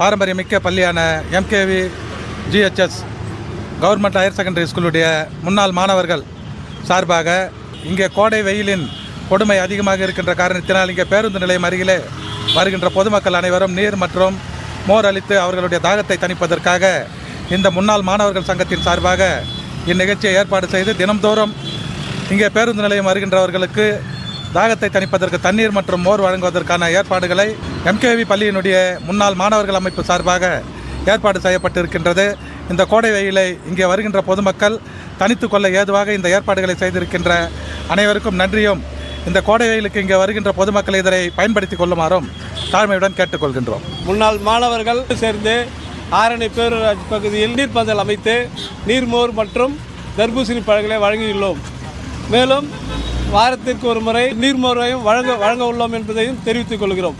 பாரம்பரியமிக்க பள்ளியான MKV GHS government higher secondary ஸ்கூலுடைய முன்னாள் மாணவர்கள் சார்பாக இங்கே கோடை வெயிலின் கொடுமை அதிகமாக இருக்கின்ற காரணத்தினால் இங்கே பேருந்து நிலையம் அருகிலே வருகின்ற பொதுமக்கள் அனைவரும் நீர் மற்றும் மோர் அளித்து அவர்களுடைய தாகத்தை தணிப்பதற்காக இந்த முன்னாள் மாணவர்கள் சங்கத்தின் சார்பாக இந்நிகழ்ச்சியை ஏற்பாடு செய்து தினம்தோறும் இங்கே பேருந்து நிலையம் வருகின்றவர்களுக்கு தாகத்தை தணிப்பதற்கு தண்ணீர் மற்றும் மோர் வழங்குவதற்கான ஏற்பாடுகளை எம்கேவி பள்ளியினுடைய முன்னாள் மாணவர்கள் அமைப்பு சார்பாக ஏற்பாடு செய்யப்பட்டிருக்கின்றது. இந்த கோடை வெயிலை இங்கே வருகின்ற பொதுமக்கள் தனித்து கொள்ள ஏதுவாக இந்த ஏற்பாடுகளை செய்திருக்கின்ற அனைவருக்கும் நன்றியும். இந்த கோடை வெயிலுக்கு இங்கே வருகின்ற பொதுமக்கள் இதனை பயன்படுத்திக் கொள்ளுமாறும் தாழ்மையுடன் கேட்டுக்கொள்கின்றோம் முன்னாள் மாணவர்கள் சேர்ந்து ஆரணி பேரூராட்சி பகுதியில் நீர்ப்பந்தல் அமைத்து நீர்மோர் மற்றும் தர்பூசணி பழங்களை வழங்கியுள்ளோம். மேலும் வாரத்திற்கு ஒரு முறை நீர்மோரையும் வழங்க வழங்க உள்ளோம் என்பதையும் தெரிவித்துக் கொள்கிறோம்.